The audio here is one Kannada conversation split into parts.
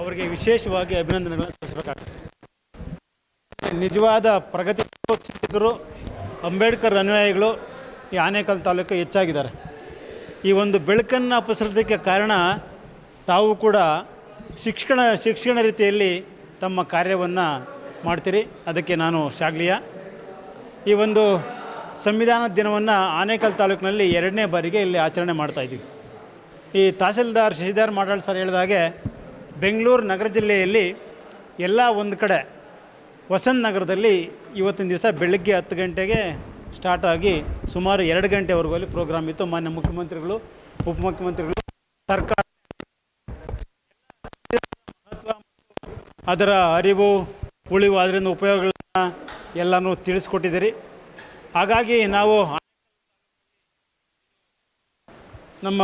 ಅವರಿಗೆ ವಿಶೇಷವಾಗಿ ಅಭಿನಂದನೆಗಳನ್ನು ಸಲ್ಲಿಸಬೇಕಾಗ್ತದೆ. ನಿಜವಾದ ಪ್ರಗತಿ ಚಿಂತಕರು, ಅಂಬೇಡ್ಕರ್ ಅನುಯಾಯಿಗಳು ಈ ಆನೇಕಲ್ ತಾಲೂಕು ಹೆಚ್ಚಾಗಿದ್ದಾರೆ. ಈ ಒಂದು ಬೆಳಕನ್ನು ಅಪಸರಿಸೋದಕ್ಕೆ ಕಾರಣ ತಾವು ಕೂಡ ಶಿಕ್ಷಣ ಶಿಕ್ಷಣ ರೀತಿಯಲ್ಲಿ ತಮ್ಮ ಕಾರ್ಯವನ್ನು ಮಾಡ್ತೀರಿ. ಅದಕ್ಕೆ ನಾನು ಶಾಗ್ಲಿಯ. ಈ ಒಂದು ಸಂವಿಧಾನ ದಿನವನ್ನು ಆನೇಕಲ್ ತಾಲೂಕಿನಲ್ಲಿ ಎರಡನೇ ಬಾರಿಗೆ ಇಲ್ಲಿ ಆಚರಣೆ ಮಾಡ್ತಾಯಿದ್ದೀವಿ ಈ ತಹಸೀಲ್ದಾರ್ ಶಶಿಧರ್ ಮಾಡಾಳ್ ಸರ್ ಹೇಳಿದಾಗೆ ಬೆಂಗಳೂರು ನಗರ ಜಿಲ್ಲೆಯಲ್ಲಿ ಎಲ್ಲ ಒಂದು ಕಡೆ ವಸಂತ ನಗರದಲ್ಲಿ ಇವತ್ತಿನ ದಿವಸ ಬೆಳಗ್ಗೆ ಹತ್ತು ಗಂಟೆಗೆ ಸ್ಟಾರ್ಟ್ ಆಗಿ ಸುಮಾರು ಎರಡು ಗಂಟೆವರೆಗೂ ಅಲ್ಲಿ ಪ್ರೋಗ್ರಾಮ್ ಇತ್ತು. ಮಾನ್ಯ ಮುಖ್ಯಮಂತ್ರಿಗಳು, ಉಪಮುಖ್ಯಮಂತ್ರಿಗಳು, ಸರ್ಕಾರ, ಅದರ ಅರಿವು, ಉಳಿವು, ಅದರಿಂದ ಉಪಯೋಗಗಳನ್ನ ಎಲ್ಲನೂ ತಿಳಿಸ್ಕೊಟ್ಟಿದ್ದೀರಿ. ಹಾಗಾಗಿ ನಾವು ನಮ್ಮ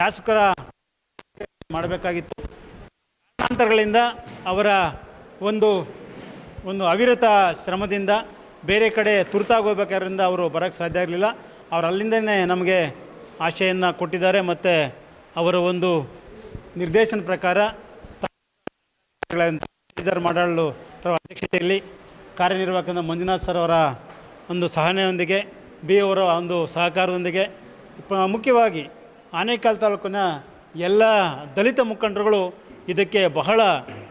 ಶಾಸಕರ ಮಾಡಬೇಕಾಗಿತ್ತು. ಕಾರಣಾಂತರಗಳಿಂದ ಅವರ ಒಂದು ಒಂದು ಅವಿರತ ಶ್ರಮದಿಂದ ಬೇರೆ ಕಡೆ ತುರ್ತಾಗಿ ಹೋಗ್ಬೇಕಾದ್ರಿಂದ ಅವರು ಬರೋಕ್ಕೆ ಸಾಧ್ಯ ಆಗಲಿಲ್ಲ ಅವರು ಅಲ್ಲಿಂದನೇ ನಮಗೆ ಆಶೆಯನ್ನು ಕೊಟ್ಟಿದ್ದಾರೆ ಮತ್ತು ಅವರ ಒಂದು ನಿರ್ದೇಶನ ಪ್ರಕಾರ ಮಾಡಲು ಅಧ್ಯಕ್ಷತೆಯಲ್ಲಿ ಕಾರ್ಯನಿರ್ವಾಹಕ ಮಂಜುನಾಥ್ ಸರ್ ಅವರ ಒಂದು ಸಹನೆಯೊಂದಿಗೆ, ಬಿ ಅವರ ಒಂದು ಸಹಕಾರದೊಂದಿಗೆ ಮುಖ್ಯವಾಗಿ ಆನೇಕಲ್ ತಾಲೂಕಿನ ಎಲ್ಲ ದಲಿತ ಮುಖಂಡರುಗಳು ಇದಕ್ಕೆ ಬಹಳ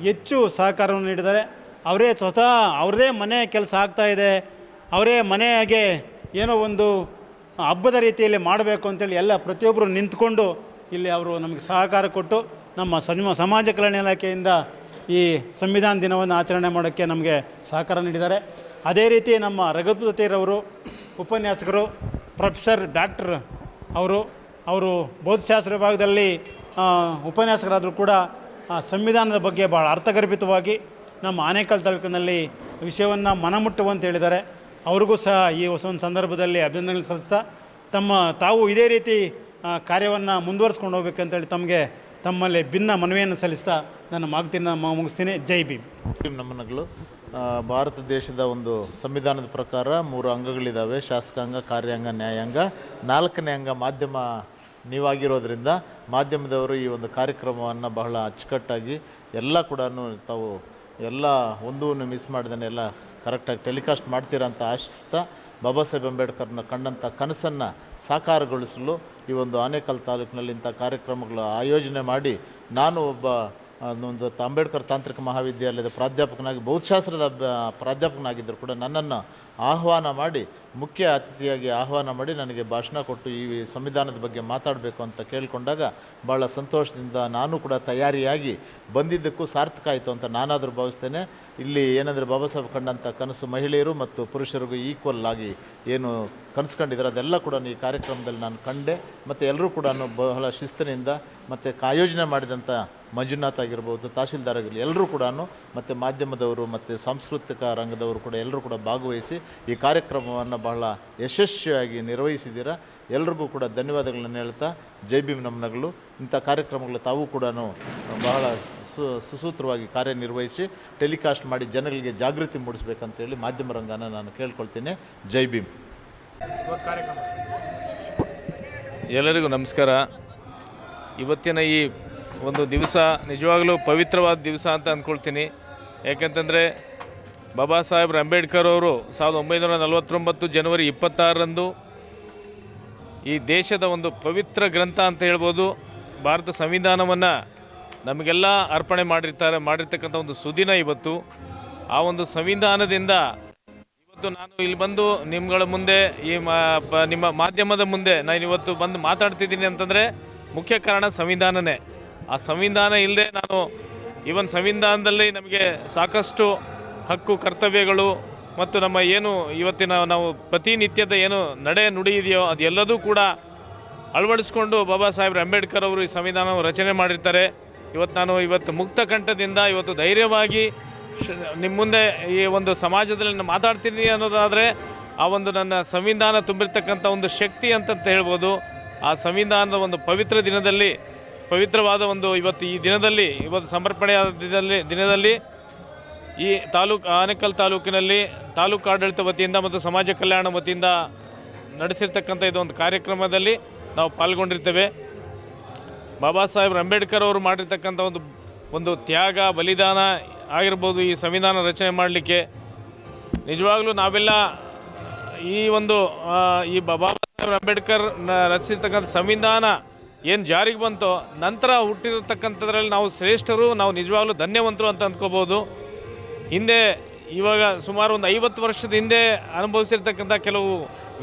ಹೆಚ್ಚು ಸಹಕಾರವನ್ನು ನೀಡಿದ್ದಾರೆ. ಅವರೇ ಸ್ವತಃ ಅವ್ರದೇ ಮನೆ ಕೆಲಸ ಆಗ್ತಾ ಇದೆ. ಅವರೇ ಮನೆಗೆ ಏನೋ ಒಂದು ಹಬ್ಬದ ರೀತಿಯಲ್ಲಿ ಮಾಡಬೇಕು ಅಂತೇಳಿ ಎಲ್ಲ ಪ್ರತಿಯೊಬ್ಬರು ನಿಂತ್ಕೊಂಡು ಇಲ್ಲಿ ಅವರು ನಮಗೆ ಸಹಕಾರ ಕೊಟ್ಟು ನಮ್ಮ ಸಮ, ಸಮಾಜ ಕಲ್ಯಾಣ ಇಲಾಖೆಯಿಂದ ಈ ಸಂವಿಧಾನ ದಿನವನ್ನು ಆಚರಣೆ ಮಾಡೋಕ್ಕೆ ನಮಗೆ ಸಹಕಾರ ನೀಡಿದ್ದಾರೆ. ಅದೇ ರೀತಿ ನಮ್ಮ ರಘುಪತಿರವರು, ಉಪನ್ಯಾಸಕರು, ಪ್ರೊಫೆಸರ್ ಡಾಕ್ಟರ್ ಅವರು ಅವರು ಭೌತಶಾಸ್ತ್ರ ವಿಭಾಗದಲ್ಲಿ ಉಪನ್ಯಾಸಕರಾದರೂ ಕೂಡ ಆ ಸಂವಿಧಾನದ ಬಗ್ಗೆ ಭಾಳ ಅರ್ಥಗರ್ಭಿತವಾಗಿ ನಮ್ಮ ಆನೇಕಲ್ ತಾಲೂಕಿನಲ್ಲಿ ವಿಷಯವನ್ನು ಮನಮುಟ್ಟುವಂತ ಹೇಳಿದ್ದಾರೆ. ಅವ್ರಿಗೂ ಸಹ ಈ ಹೊಸ ಒಂದು ಸಂದರ್ಭದಲ್ಲಿ ಅಭಿನಂದನೆ ಸಲ್ಲಿಸ್ತಾ, ತಮ್ಮ ತಾವು ಇದೇ ರೀತಿ ಕಾರ್ಯವನ್ನು ಮುಂದುವರಿಸ್ಕೊಂಡು ಹೋಗ್ಬೇಕಂತೇಳಿ ತಮಗೆ ತಮ್ಮಲ್ಲಿ ಭಿನ್ನ ಮನವಿಯನ್ನು ಸಲ್ಲಿಸ್ತಾ ನನ್ನ ಮಾಗ್ತಿನ ಮುಗಿಸ್ತೀನಿ. ಜೈ ಭೀಮ್. ನಮ್ಮನಗಳು ಭಾರತ ದೇಶದ ಒಂದು ಸಂವಿಧಾನದ ಪ್ರಕಾರ ಮೂರು ಅಂಗಗಳಿದ್ದಾವೆ ಶಾಸಕಾಂಗ, ಕಾರ್ಯಾಂಗ, ನ್ಯಾಯಾಂಗ. ನಾಲ್ಕನೇ ಅಂಗ ಮಾಧ್ಯಮ ನೀವಾಗಿರೋದ್ರಿಂದ ಮಾಧ್ಯಮದವರು ಈ ಒಂದು ಕಾರ್ಯಕ್ರಮವನ್ನು ಬಹಳ ಅಚ್ಚುಕಟ್ಟಾಗಿ ಎಲ್ಲ ಕೂಡ ತಾವು ಎಲ್ಲ ಒಂದೂ ಮಿಸ್ ಮಾಡ್ದೇ ಎಲ್ಲ ಕರೆಕ್ಟಾಗಿ ಟೆಲಿಕಾಸ್ಟ್ ಮಾಡ್ತೀರಾ ಅಂತ ಆಶಿಸ್ತಾ ಬಾಬಾ ಸಾಹೇಬ್ ಅಂಬೇಡ್ಕರ್ನ ಕಂಡಂಥ ಕನಸನ್ನು ಸಾಕಾರಗೊಳಿಸಲು ಈ ಒಂದು ಆನೇಕಲ್ ತಾಲೂಕಿನಲ್ಲಿ ಇಂಥ ಕಾರ್ಯಕ್ರಮಗಳ ಆಯೋಜನೆ ಮಾಡಿ ನಾನು ಒಬ್ಬ ಒಂದು ಅಂಬೇಡ್ಕರ್ ತಾಂತ್ರಿಕ ಮಹಾವಿದ್ಯಾಲಯದ ಪ್ರಾಧ್ಯಾಪಕನಾಗಿ, ಭೌತಶಾಸ್ತ್ರದ ಪ್ರಾಧ್ಯಾಪಕನಾಗಿದ್ದರೂ ಕೂಡ ನನ್ನನ್ನು ಆಹ್ವಾನ ಮಾಡಿ ಮುಖ್ಯ ಅತಿಥಿಯಾಗಿ ಆಹ್ವಾನ ಮಾಡಿ ನನಗೆ ಭಾಷಣ ಕೊಟ್ಟು ಈ ಸಂವಿಧಾನದ ಬಗ್ಗೆ ಮಾತಾಡಬೇಕು ಅಂತ ಕೇಳಿಕೊಂಡಾಗ ಭಾಳ ಸಂತೋಷದಿಂದ ನಾನು ಕೂಡ ತಯಾರಿಯಾಗಿ ಬಂದಿದ್ದಕ್ಕೂ ಸಾರ್ಥಕ ಆಯಿತು ಅಂತ ನಾನಾದರೂ ಭಾವಿಸ್ತೇನೆ. ಇಲ್ಲಿ ಏನಂದರೆ ಬಾಬಾ ಸಾಹೇಬ್ ಕಂಡಂಥ ಕನಸು ಮಹಿಳೆಯರು ಮತ್ತು ಪುರುಷರಿಗೂ ಈಕ್ವಲ್ ಆಗಿ ಏನು ಕನಸು ಕಂಡಿದ್ದಾರೆ, ಅದೆಲ್ಲ ಕೂಡ ಈ ಕಾರ್ಯಕ್ರಮದಲ್ಲಿ ನಾನು ಕಂಡೆ. ಮತ್ತು ಎಲ್ಲರೂ ಕೂಡ ಬಹಳ ಶಿಸ್ತಿನಿಂದ ಮತ್ತು ಕಾಯೋಜನೆ ಮಾಡಿದಂಥ ಮಂಜುನಾಥ್ ಆಗಿರ್ಬೋದು ತಹಸೀಲ್ದಾರ್ ಆಗಿರಲಿ, ಎಲ್ಲರೂ ಕೂಡ ಮತ್ತು ಮಾಧ್ಯಮದವರು ಮತ್ತು ಸಾಂಸ್ಕೃತಿಕ ರಂಗದವರು ಕೂಡ ಎಲ್ಲರೂ ಕೂಡ ಭಾಗವಹಿಸಿ ಈ ಕಾರ್ಯಕ್ರಮವನ್ನು ಬಹಳ ಯಶಸ್ವಿಯಾಗಿ ನಿರ್ವಹಿಸಿದ್ದೀರಾ? ಎಲ್ರಿಗೂ ಕೂಡ ಧನ್ಯವಾದಗಳನ್ನು ಹೇಳ್ತಾ ಜೈ ಭೀಮ್ ನಮನಗಳು. ಇಂಥ ಕಾರ್ಯಕ್ರಮಗಳು ತಾವು ಕೂಡ ಬಹಳ ಸು, ಸುಸೂತ್ರವಾಗಿ ಕಾರ್ಯನಿರ್ವಹಿಸಿ ಟೆಲಿಕಾಸ್ಟ್ ಮಾಡಿ ಜನಗಳಿಗೆ ಜಾಗೃತಿ ಮೂಡಿಸ್ಬೇಕಂತೇಳಿ ಮಾಧ್ಯಮ ರಂಗನ ನಾನು ಕೇಳ್ಕೊಳ್ತೀನಿ. ಜೈ ಭೀಮ್. ಎಲ್ಲರಿಗೂ ನಮಸ್ಕಾರ. ಇವತ್ತಿನ ಈ ಒಂದು ದಿವಸ ನಿಜವಾಗಲೂ ಪವಿತ್ರವಾದ ದಿವಸ ಅಂತ ಅಂದ್ಕೊಳ್ತೀನಿ. ಯಾಕಂತಂದರೆ ಬಾಬಾ ಸಾಹೇಬ್ ಅಂಬೇಡ್ಕರ್ ಅವರು ಸಾವಿರದ ಒಂಬೈನೂರ ನಲವತ್ತೊಂಬತ್ತು ಜನವರಿ ಇಪ್ಪತ್ತಾರರಂದು ಈ ದೇಶದ ಒಂದು ಪವಿತ್ರ ಗ್ರಂಥ ಅಂತ ಹೇಳ್ಬೋದು. ಭಾರತ ಸಂವಿಧಾನವನ್ನು ನಮಗೆಲ್ಲ ಅರ್ಪಣೆ ಮಾಡಿರ್ತಾರೆ, ಮಾಡಿರ್ತಕ್ಕಂಥ ಒಂದು ಸುದಿನ ಇವತ್ತು. ಆ ಒಂದು ಸಂವಿಧಾನದಿಂದ ಇವತ್ತು ನಾನು ಇಲ್ಲಿ ಬಂದು ನಿಮ್ಗಳ ಮುಂದೆ, ಈ ನಿಮ್ಮ ಮಾಧ್ಯಮದ ಮುಂದೆ ನಾನು ಇವತ್ತು ಬಂದು ಮಾತಾಡ್ತಿದ್ದೀನಿ ಅಂತಂದರೆ ಮುಖ್ಯ ಕಾರಣ ಸಂವಿಧಾನನೇ. ಆ ಸಂವಿಧಾನ ಇಲ್ಲದೆ ನಾನು ಇವನ್ ಸಂವಿಧಾನದಲ್ಲಿ ನಮಗೆ ಸಾಕಷ್ಟು ಹಕ್ಕು, ಕರ್ತವ್ಯಗಳು ಮತ್ತು ನಮ್ಮ ಏನು ಇವತ್ತಿನ ನಾವು ಪ್ರತಿನಿತ್ಯದ ಏನು ನಡೆ ನುಡಿ ಇದೆಯೋ ಅದೆಲ್ಲದೂ ಕೂಡ ಅಳವಡಿಸ್ಕೊಂಡು ಬಾಬಾ ಸಾಹೇಬ್ ಅಂಬೇಡ್ಕರ್ ಅವರು ಈ ಸಂವಿಧಾನವನ್ನು ರಚನೆ ಮಾಡಿರ್ತಾರೆ. ಇವತ್ತು ನಾನು ಇವತ್ತು ಮುಕ್ತ ಕಂಠದಿಂದ ಇವತ್ತು ಧೈರ್ಯವಾಗಿ ನಿಮ್ಮ ಮುಂದೆ ಈ ಒಂದು ಸಮಾಜದಲ್ಲಿ ಮಾತಾಡ್ತೀನಿ ಅನ್ನೋದಾದರೆ ಆ ಒಂದು ನನ್ನ ಸಂವಿಧಾನ ತುಂಬಿರ್ತಕ್ಕಂಥ ಒಂದು ಶಕ್ತಿ ಅಂತಂತ ಹೇಳ್ಬೋದು. ಆ ಸಂವಿಧಾನದ ಒಂದು ಪವಿತ್ರ ದಿನದಲ್ಲಿ, ಪವಿತ್ರವಾದ ಒಂದು ಇವತ್ತು ಈ ದಿನದಲ್ಲಿ, ಇವತ್ತು ಸಮರ್ಪಣೆಯಾದ ದಿನದಲ್ಲಿ ದಿನದಲ್ಲಿ ಈ ತಾಲೂಕು ಆನೇಕಲ್ ತಾಲೂಕಿನಲ್ಲಿ ತಾಲೂಕು ಆಡಳಿತ ವತಿಯಿಂದ ಮತ್ತು ಸಮಾಜ ಕಲ್ಯಾಣ ವತಿಯಿಂದ ನಡೆಸಿರ್ತಕ್ಕಂಥ ಇದೊಂದು ಕಾರ್ಯಕ್ರಮದಲ್ಲಿ ನಾವು ಪಾಲ್ಗೊಂಡಿರ್ತೇವೆ. ಬಾಬಾ ಸಾಹೇಬ್ ಅಂಬೇಡ್ಕರ್ ಅವರು ಮಾಡಿರ್ತಕ್ಕಂಥ ಒಂದು ಒಂದು ತ್ಯಾಗ, ಬಲಿದಾನ ಆಗಿರ್ಬೋದು ಈ ಸಂವಿಧಾನ ರಚನೆ ಮಾಡಲಿಕ್ಕೆ. ನಿಜವಾಗ್ಲೂ ನಾವೆಲ್ಲ ಈ ಒಂದು ಈ ಬಾಬಾ ಸಾಹೇಬ್ ಅಂಬೇಡ್ಕರ್ ರಚಿಸಿರ್ತಕ್ಕಂಥ ಸಂವಿಧಾನ ಏನು ಜಾರಿಗೆ ಬಂತೋ, ನಂತರ ಹುಟ್ಟಿರತಕ್ಕಂಥದ್ರಲ್ಲಿ ನಾವು ಶ್ರೇಷ್ಠರು, ನಾವು ನಿಜವಾಗ್ಲೂ ಧನ್ಯವಂತರು ಅಂತ ಅಂದ್ಕೋಬೋದು. ಹಿಂದೆ ಇವಾಗ ಸುಮಾರು ಒಂದು ಐವತ್ತು ವರ್ಷದ ಹಿಂದೆ ಅನುಭವಿಸಿರ್ತಕ್ಕಂಥ ಕೆಲವು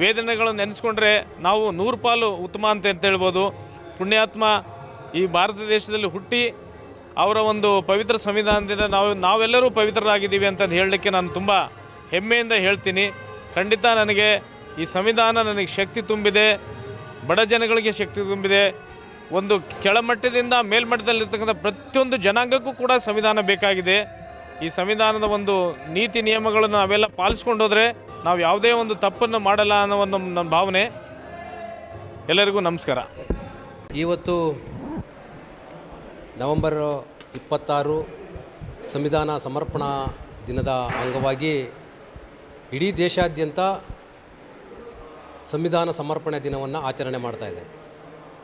ವೇದನೆಗಳನ್ನು ನೆನೆಸ್ಕೊಂಡ್ರೆ ನಾವು ನೂರು ಪಾಲು ಉತ್ತಮ ಅಂತ ಅಂತ ಹೇಳ್ಬೋದು. ಪುಣ್ಯಾತ್ಮ ಈ ಭಾರತ ದೇಶದಲ್ಲಿ ಹುಟ್ಟಿ ಅವರ ಒಂದು ಪವಿತ್ರ ಸಂವಿಧಾನದಿಂದ ನಾವು, ನಾವೆಲ್ಲರೂ ಪವಿತ್ರರಾಗಿದ್ದೀವಿ ಅಂತ ಹೇಳಲಿಕ್ಕೆ ನಾನು ತುಂಬ ಹೆಮ್ಮೆಯಿಂದ ಹೇಳ್ತೀನಿ. ಖಂಡಿತ ನನಗೆ ಈ ಸಂವಿಧಾನ ನನಗೆ ಶಕ್ತಿ ತುಂಬಿದೆ, ಬಡ ಜನಗಳಿಗೆ ಶಕ್ತಿ ತುಂಬಿದೆ. ಒಂದು ಕೆಳಮಟ್ಟದಿಂದ ಮೇಲ್ಮಟ್ಟದಲ್ಲಿರ್ತಕ್ಕಂಥ ಪ್ರತಿಯೊಂದು ಜನಾಂಗಕ್ಕೂ ಕೂಡ ಸಂವಿಧಾನ ಬೇಕಾಗಿದೆ. ಈ ಸಂವಿಧಾನದ ಒಂದು ನೀತಿ ನಿಯಮಗಳನ್ನು ನಾವೆಲ್ಲ ಪಾಲಿಸ್ಕೊಂಡು ಹೋದರೆ ನಾವು ಯಾವುದೇ ಒಂದು ತಪ್ಪನ್ನು ಮಾಡಲ್ಲ ಅನ್ನೋ ಒಂದು ನನ್ನ ಭಾವನೆ. ಎಲ್ಲರಿಗೂ ನಮಸ್ಕಾರ. ಇವತ್ತು ನವೆಂಬರ್ ಇಪ್ಪತ್ತಾರು ಸಂವಿಧಾನ ಸಮರ್ಪಣಾ ದಿನದ ಅಂಗವಾಗಿ ಇಡೀ ದೇಶಾದ್ಯಂತ ಸಂವಿಧಾನ ಸಮರ್ಪಣೆ ದಿನವನ್ನು ಆಚರಣೆ ಮಾಡ್ತಾ ಇದೆ.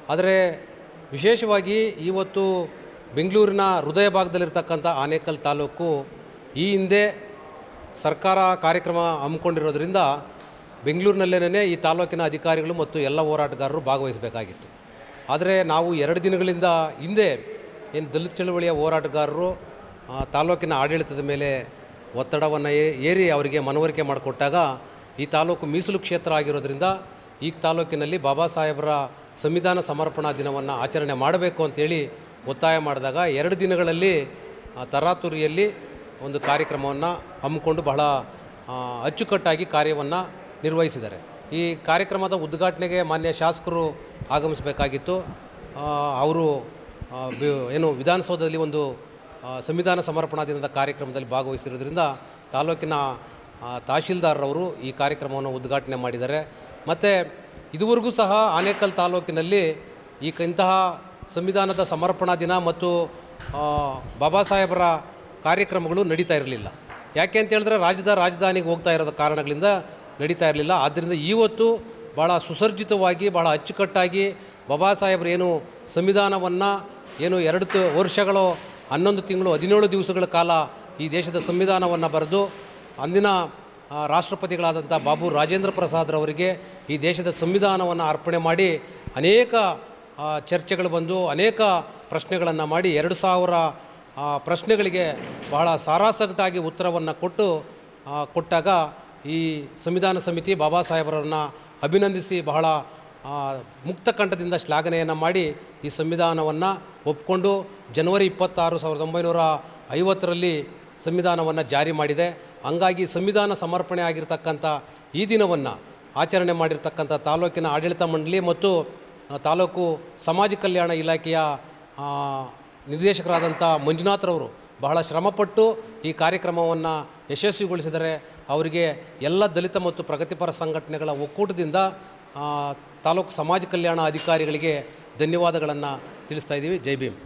ಆದರೆ ವಿಶೇಷವಾಗಿ ಇವತ್ತು ಬೆಂಗಳೂರಿನ ಹೃದಯ ಭಾಗದಲ್ಲಿರ್ತಕ್ಕಂಥ ಆನೇಕಲ್ ತಾಲೂಕು ಈ ಹಿಂದೆ ಸರ್ಕಾರ ಕಾರ್ಯಕ್ರಮ ಹಮ್ಮಿಕೊಂಡಿರೋದ್ರಿಂದ ಬೆಂಗಳೂರಿನಲ್ಲೇನೇ ಈ ತಾಲೂಕಿನ ಅಧಿಕಾರಿಗಳು ಮತ್ತು ಎಲ್ಲ ಹೋರಾಟಗಾರರು ಭಾಗವಹಿಸಬೇಕಾಗಿತ್ತು. ಆದರೆ ನಾವು ಎರಡು ದಿನಗಳಿಂದ ಹಿಂದೆ ಏನು ದಲಿತ ಚಳುವಳಿಯ ಹೋರಾಟಗಾರರು ತಾಲೂಕಿನ ಆಡಳಿತದ ಮೇಲೆ ಒತ್ತಡವನ್ನು ಏರಿ ಅವರಿಗೆ ಮನವರಿಕೆ ಮಾಡಿಕೊಟ್ಟಾಗ ಈ ತಾಲೂಕು ಮೀಸಲು ಕ್ಷೇತ್ರ ಆಗಿರೋದ್ರಿಂದ ಈ ತಾಲೂಕಿನಲ್ಲಿ ಬಾಬಾ ಸಾಹೇಬರ ಸಂವಿಧಾನ ಸಮರ್ಪಣಾ ದಿನವನ್ನು ಆಚರಣೆ ಮಾಡಬೇಕು ಅಂತೇಳಿ ಒತ್ತಾಯ ಮಾಡಿದಾಗ ಎರಡು ದಿನಗಳಲ್ಲಿ ತರಾತುರಿಯಲ್ಲಿ ಒಂದು ಕಾರ್ಯಕ್ರಮವನ್ನು ಹಮ್ಮಿಕೊಂಡು ಬಹಳ ಅಚ್ಚುಕಟ್ಟಾಗಿ ಕಾರ್ಯವನ್ನು ನಿರ್ವಹಿಸಿದ್ದಾರೆ. ಈ ಕಾರ್ಯಕ್ರಮದ ಉದ್ಘಾಟನೆಗೆ ಮಾನ್ಯ ಶಾಸಕರು ಆಗಮಿಸಬೇಕಾಗಿತ್ತು. ಅವರು ಏನು ವಿಧಾನಸೌಧದಲ್ಲಿ ಒಂದು ಸಂವಿಧಾನ ಸಮರ್ಪಣಾ ದಿನದ ಕಾರ್ಯಕ್ರಮದಲ್ಲಿ ಭಾಗವಹಿಸಿರೋದ್ರಿಂದ ತಾಲೂಕಿನ ತಹಶೀಲ್ದಾರ್ರವರು ಈ ಕಾರ್ಯಕ್ರಮವನ್ನು ಉದ್ಘಾಟನೆ ಮಾಡಿದ್ದಾರೆ. ಮತ್ತು ಇದುವರೆಗೂ ಸಹ ಆನೇಕಲ್ ತಾಲೂಕಿನಲ್ಲಿ ಈ ಇಂತಹ ಸಂವಿಧಾನದ ಸಮರ್ಪಣಾ ದಿನ ಮತ್ತು ಬಾಬಾ ಸಾಹೇಬರ ಕಾರ್ಯಕ್ರಮಗಳು ನಡೀತಾ ಇರಲಿಲ್ಲ. ಯಾಕೆ ಅಂತ ಹೇಳಿದ್ರೆ ರಾಜ್ಯದ ರಾಜಧಾನಿಗೆ ಹೋಗ್ತಾ ಇರೋದ ಕಾರಣಗಳಿಂದ ನಡೀತಾ ಇರಲಿಲ್ಲ. ಆದ್ದರಿಂದ ಇವತ್ತು ಭಾಳ ಸುಸರ್ಜಿತವಾಗಿ ಭಾಳ ಅಚ್ಚುಕಟ್ಟಾಗಿ ಬಾಬಾ ಸಾಹೇಬರು ಏನು ಸಂವಿಧಾನವನ್ನು ಏನು ಎರಡು ವರ್ಷಗಳು, ಹನ್ನೊಂದು ತಿಂಗಳು, ಹದಿನೇಳು ದಿವಸಗಳ ಕಾಲ ಈ ದೇಶದ ಸಂವಿಧಾನವನ್ನು ಬರೆದು ಅಂದಿನ ರಾಷ್ಟ್ರಪತಿಗಳಾದಂಥ ಬಾಬು ರಾಜೇಂದ್ರ ಪ್ರಸಾದ್ರವರಿಗೆ ಈ ದೇಶದ ಸಂವಿಧಾನವನ್ನು ಅರ್ಪಣೆ ಮಾಡಿ ಅನೇಕ ಚರ್ಚೆಗಳು ಬಂದು ಅನೇಕ ಪ್ರಶ್ನೆಗಳನ್ನು ಮಾಡಿ ಎರಡು ಸಾವಿರ ಪ್ರಶ್ನೆಗಳಿಗೆ ಬಹಳ ಸಾರಾಸಗಟಾಗಿ ಉತ್ತರವನ್ನು ಕೊಟ್ಟು ಕೊಟ್ಟಾಗ ಈ ಸಂವಿಧಾನ ಸಮಿತಿ ಬಾಬಾ ಸಾಹೇಬರನ್ನು ಅಭಿನಂದಿಸಿ ಬಹಳ ಮುಕ್ತ ಕಂಠದಿಂದ ಶ್ಲಾಘನೆಯನ್ನು ಮಾಡಿ ಈ ಸಂವಿಧಾನವನ್ನು ಒಪ್ಕೊಂಡು ಜನವರಿ ಇಪ್ಪತ್ತಾರು ಸಾವಿರದ ಒಂಬೈನೂರ ಐವತ್ತರಲ್ಲಿ ಸಂವಿಧಾನವನ್ನು ಜಾರಿ ಮಾಡಿದೆ. ಹಂಗಾಗಿ ಸಂವಿಧಾನ ಸಮರ್ಪಣೆ ಆಗಿರತಕ್ಕಂಥ ಈ ದಿನವನ್ನು ಆಚರಣೆ ಮಾಡಿರ್ತಕ್ಕಂಥ ತಾಲೂಕಿನ ಆಡಳಿತ ಮಂಡಳಿ ಮತ್ತು ತಾಲೂಕು ಸಮಾಜ ಕಲ್ಯಾಣ ಇಲಾಖೆಯ ನಿರ್ದೇಶಕರಾದಂಥ ಮಂಜುನಾಥ್ರವರು ಬಹಳ ಶ್ರಮಪಟ್ಟು ಈ ಕಾರ್ಯಕ್ರಮವನ್ನು ಯಶಸ್ವಿಗೊಳಿಸಿದರೆ ಅವರಿಗೆ ಎಲ್ಲ ದಲಿತ ಮತ್ತು ಪ್ರಗತಿಪರ ಸಂಘಟನೆಗಳ ಒಕ್ಕೂಟದಿಂದ ತಾಲೂಕು ಸಮಾಜ ಕಲ್ಯಾಣ ಅಧಿಕಾರಿಗಳಿಗೆ ಧನ್ಯವಾದಗಳನ್ನು ತಿಳಿಸ್ತಾ ಇದ್ದೀವಿ. ಜೈ ಭೀಮ್.